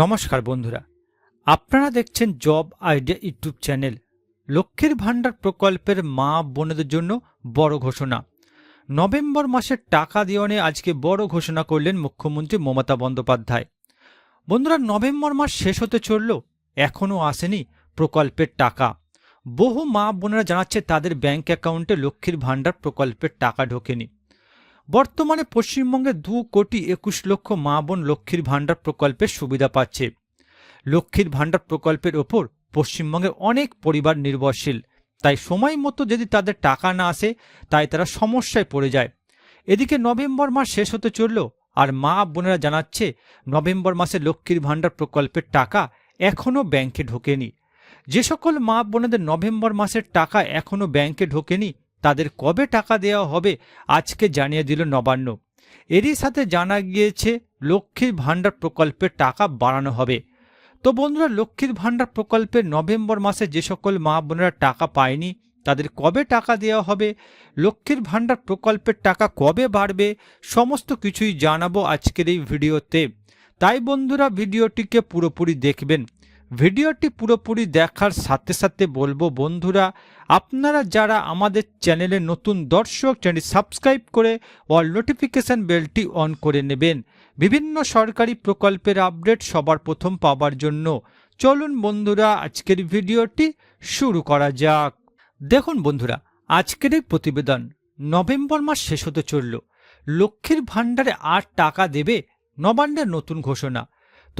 নমস্কার বন্ধুরা। আপনারা দেখছেন জব আইডিয়া ইউটিউব চ্যানেল। লক্ষ্মীর ভাণ্ডার প্রকল্পের মা বোনেদের জন্য বড় ঘোষণা। নভেম্বর মাসের টাকা দেওয়া আজকে বড় ঘোষণা করলেন মুখ্যমন্ত্রী মমতা বন্দ্যোপাধ্যায়। বন্ধুরা, নভেম্বর মাস শেষ হতে চলল এখনও আসেনি প্রকল্পের টাকা। বহু মা বোনেরা জানাচ্ছে তাদের ব্যাংক অ্যাকাউন্টে লক্ষ্মীর ভাণ্ডার প্রকল্পের টাকা ঢোকেনি। বর্তমানে পশ্চিমবঙ্গে দু কোটি একুশ লক্ষ মা বোন লক্ষ্মীর ভাণ্ডার প্রকল্পের সুবিধা পাচ্ছে। লক্ষ্মীর ভাণ্ডার প্রকল্পের ওপর পশ্চিমবঙ্গের অনেক পরিবার নির্ভরশীল। তাই সময় মতো যদি তাদের টাকা না আসে, তাই তারা সমস্যায় পড়ে যায়। এদিকে নভেম্বর মাস শেষ হতে চলল আর মা বোনেরা জানাচ্ছে, নভেম্বর মাসে লক্ষ্মীর ভাণ্ডার প্রকল্পের টাকা এখনও ব্যাংকে ঢোকেনি। যে সকল মা বোনেদের নভেম্বর মাসের টাকা এখনও ব্যাংকে ঢোকেনি তাদের কবে টাকা দেওয়া হবে আজকে জানিয়ে দিল নবান্ন। এরই সাথে জানা গিয়েছে, লক্ষ্মীর ভাণ্ডার প্রকল্পের টাকা বাড়ানো হবে। তো বন্ধুরা, লক্ষ্মীর ভাণ্ডার প্রকল্পের নভেম্বর মাসে যে সকল মা বোনেরা টাকা পায়নি, তাদের কবে টাকা দেওয়া হবে, লক্ষ্মীর ভাণ্ডার প্রকল্পের টাকা কবে বাড়বে, সমস্ত কিছুই জানাব আজকের এই ভিডিওতে। তাই বন্ধুরা, ভিডিওটিকে পুরোপুরি দেখবেন। ভিডিওটি পুরোপুরি দেখার সাথে সাথে বলব বন্ধুরা, আপনারা যারা আমাদের চ্যানেলে নতুন দর্শক চ্যানেল সাবস্ক্রাইব করে অল নোটিফিকেশান বেলটি অন করে নেবেন। বিভিন্ন সরকারি প্রকল্পের আপডেট সবার প্রথম পাওয়ার জন্য। চলুন বন্ধুরা, আজকের ভিডিওটি শুরু করা যাক। দেখুন বন্ধুরা, আজকের এই প্রতিবেদন নভেম্বর মাস শেষ হতে চলল। লক্ষ্মীর ভাণ্ডারে আর টাকা দেবে নবান্নের নতুন ঘোষণা।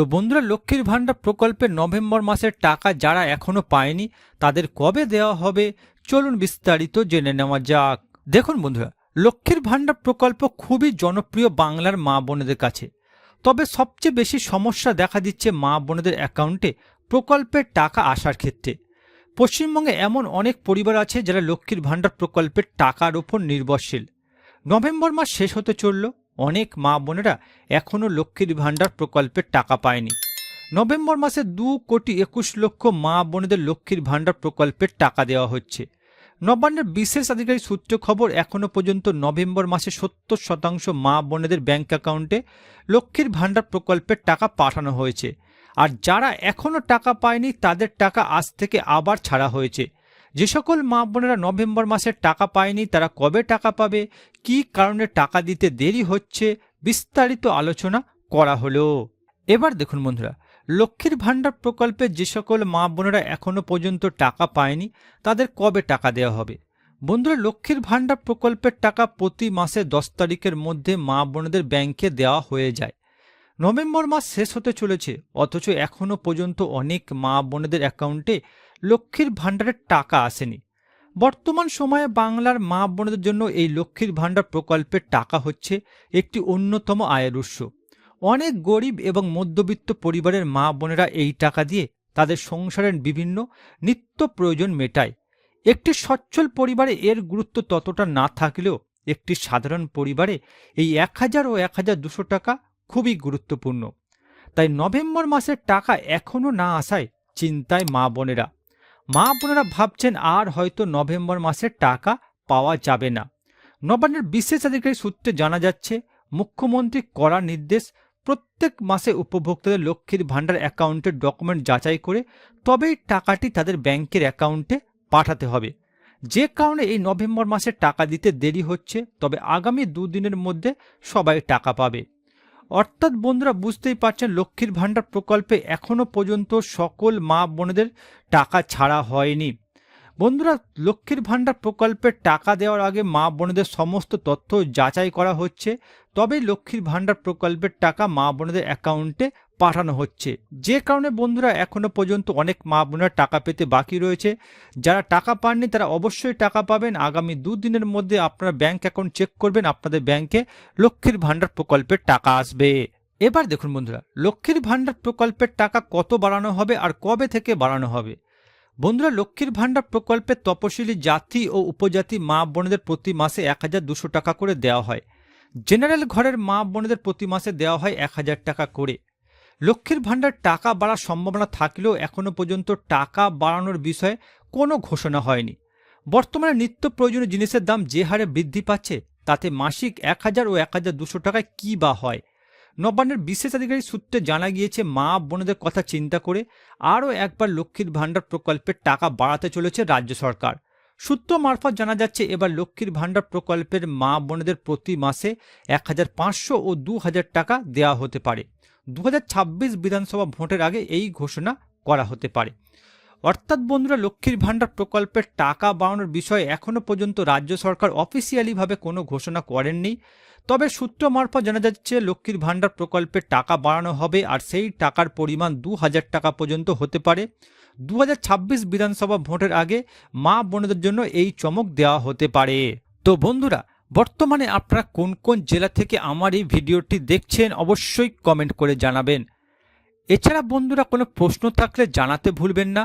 তো বন্ধুরা, লক্ষ্মীর ভাণ্ডার প্রকল্পের নভেম্বর মাসের টাকা যারা এখনও পায়নি, তাদের কবে দেওয়া হবে? চলুন বিস্তারিত জেনে নেওয়া যাক। দেখুন বন্ধুরা, লক্ষ্মীর ভাণ্ডার প্রকল্প খুবই জনপ্রিয় বাংলার মা বোনেদের কাছে। তবে সবচেয়ে বেশি সমস্যা দেখা দিচ্ছে মা বোনেদের অ্যাকাউন্টে প্রকল্পের টাকা আসার ক্ষেত্রে। পশ্চিমবঙ্গে এমন অনেক পরিবার আছে যারা লক্ষ্মীর ভাণ্ডার প্রকল্পের টাকার উপর নির্ভরশীল। নভেম্বর মাস শেষ হতে চলল অনেক মা বোনেরা এখনও লক্ষ্মীর ভাণ্ডার প্রকল্পের টাকা পায়নি। নভেম্বর মাসে দু কোটি একুশ লক্ষ মা বোনেদের লক্ষ্মীর ভাণ্ডার প্রকল্পের টাকা দেওয়া হচ্ছে। নবান্নের বিশেষ আধিকারিক সূত্র খবর এখনও পর্যন্ত নভেম্বর মাসে সত্তর শতাংশ মা বোনেদের ব্যাংক অ্যাকাউন্টে লক্ষ্মীর ভাণ্ডার প্রকল্পের টাকা পাঠানো হয়েছে। আর যারা এখনও টাকা পায়নি, তাদের টাকা আজ থেকে আবার ছাড়া হয়েছে। যে সকল মা বোনেরা নভেম্বর মাসের টাকা পায়নি, তারা কবে টাকা পাবে? কি কারণে টাকা দিতে দেরি হচ্ছে? বিস্তারিত আলোচনা করা হলো। এবার দেখুন বন্ধুরা, লক্ষ্মীর ভাণ্ডার প্রকল্পে যে সকল মা বোনেরা এখনও পর্যন্ত টাকা পায়নি, তাদের কবে টাকা দেওয়া হবে? বন্ধুরা, লক্ষ্মীর ভাণ্ডার প্রকল্পের টাকা প্রতি মাসে দশ তারিখের মধ্যে মা বোনেদের ব্যাংকে দেওয়া হয়ে যায়। নভেম্বর মাস শেষ হতে চলেছে, অথচ এখনও পর্যন্ত অনেক মা বোনেদের অ্যাকাউন্টে লক্ষ্মীর ভাণ্ডারের টাকা আসেনি। বর্তমান সময়ে বাংলার মা বোনদের জন্য এই লক্ষ্মীর ভাণ্ডার প্রকল্পের টাকা হচ্ছে একটি অন্যতম আয়ের উৎস। অনেক গরিব এবং মধ্যবিত্ত পরিবারের মা বোনেরা এই টাকা দিয়ে তাদের সংসারের বিভিন্ন নিত্য প্রয়োজন মেটায়। একটি সচ্ছল পরিবারে এর গুরুত্ব ততটা না থাকলেও একটি সাধারণ পরিবারে এই এক হাজার ও এক হাজার দুশো টাকা খুবই গুরুত্বপূর্ণ। তাই নভেম্বর মাসের টাকা এখনও না আসায় চিন্তায় মা বোনেরা। মা বোনেরা ভাবছেন আর হয়তো নভেম্বর মাসের টাকা পাওয়া যাবে না। নবান্নের বিশেষ আধিকারিক সূত্রে জানা যাচ্ছে, মুখ্যমন্ত্রী করা নির্দেশ প্রত্যেক মাসে উপভোক্তাদের লক্ষ্মীর ভাণ্ডার অ্যাকাউন্টের ডকুমেন্ট যাচাই করে তবেই টাকাটি তাদের ব্যাংকের অ্যাকাউন্টে পাঠাতে হবে। যে কারণে এই নভেম্বর মাসে টাকা দিতে দেরি হচ্ছে, তবে আগামী দুদিনের মধ্যে সবাই টাকা পাবে। অর্থাৎ বন্ধুরা বুঝতেই পারছেন লক্ষ্মীর ভাণ্ডার প্রকল্পে এখনও পর্যন্ত সকল মা বোনেদের টাকা ছাড়া হয়নি। বন্ধুরা, লক্ষ্মীর ভাণ্ডার প্রকল্পের টাকা দেওয়ার আগে মা বোনেদের সমস্ত তথ্য যাচাই করা হচ্ছে। তবে লক্ষ্মীর ভাণ্ডার প্রকল্পের টাকা মা বোনেদের অ্যাকাউন্টে পাঠানো হচ্ছে। যে কারণে বন্ধুরা এখনও পর্যন্ত অনেক মা বোনেরা টাকা পেতে বাকি রয়েছে। যারা টাকা পাননি তারা অবশ্যই টাকা পাবেন। আগামী দুদিনের মধ্যে আপনারা ব্যাংক অ্যাকাউন্ট চেক করবেন। আপনাদের ব্যাংকে লক্ষ্মীর ভাণ্ডার প্রকল্পের টাকা আসবে। এবার দেখুন বন্ধুরা, লক্ষ্মীর ভাণ্ডার প্রকল্পের টাকা কত বাড়ানো হবে আর কবে থেকে বাড়ানো হবে? বন্ধুরা, লক্ষ্মীর ভাণ্ডার প্রকল্পে তপশিলি জাতি ও উপজাতি মা বোনেদের প্রতি মাসে এক হাজার দুশো টাকা করে দেওয়া হয়। জেনারেল ঘরের মা বোনেদের প্রতি মাসে দেওয়া হয় এক হাজার টাকা করে। লক্ষ্মীর ভাণ্ডার টাকা বাড়ার সম্ভাবনা থাকলেও এখনও পর্যন্ত টাকা বাড়ানোর বিষয়ে কোনো ঘোষণা হয়নি। বর্তমানে নিত্য প্রয়োজনীয় জিনিসের দাম যে হারে বৃদ্ধি পাচ্ছে, তাতে মাসিক এক হাজার ও এক হাজার দুশো টাকায় কী বা হয়? নবান্নের বিশেষ আধিকারিক সূত্রে জানা গিয়েছে, মা বোনদের কথা চিন্তা করে আরও একবার লক্ষ্মীর ভাণ্ডার প্রকল্পের টাকা বাড়াতে চলেছে রাজ্য সরকার। সূত্র মারফত জানা যাচ্ছে, এবার লক্ষ্মীর ভাণ্ডার প্রকল্পের মা বোনেদের প্রতি মাসে এক হাজার পাঁচশো ও দু হাজার টাকা দেওয়া হতে পারে। দু হাজার ছাব্বিশ বিধানসভা ভোটের আগে এই ঘোষণা করা হতে পারে। অর্থাৎ বন্ধুরা, লক্ষ্মীর ভাণ্ডার প্রকল্পের টাকা বাড়ানোর বিষয়ে এখনও পর্যন্ত রাজ্য সরকার অফিসিয়ালিভাবে কোনো ঘোষণা করেননি। তবে সূত্র মারফত জানা যাচ্ছে, লক্ষ্মীর ভাণ্ডার প্রকল্পের টাকা বাড়ানো হবে আর সেই টাকার পরিমাণ দু হাজার টাকা পর্যন্ত হতে পারে। দু হাজার ছাব্বিশ বিধানসভা ভোটের আগে মা বোনদের জন্য এই চমক দেওয়া হতে পারে। তো বন্ধুরা, বর্তমানে আপনারা কোন কোন জেলা থেকে আমার এই ভিডিওটি দেখছেন অবশ্যই কমেন্ট করে জানাবেন। এছাড়া বন্ধুরা, কোনো প্রশ্ন থাকলে জানাতে ভুলবেন না।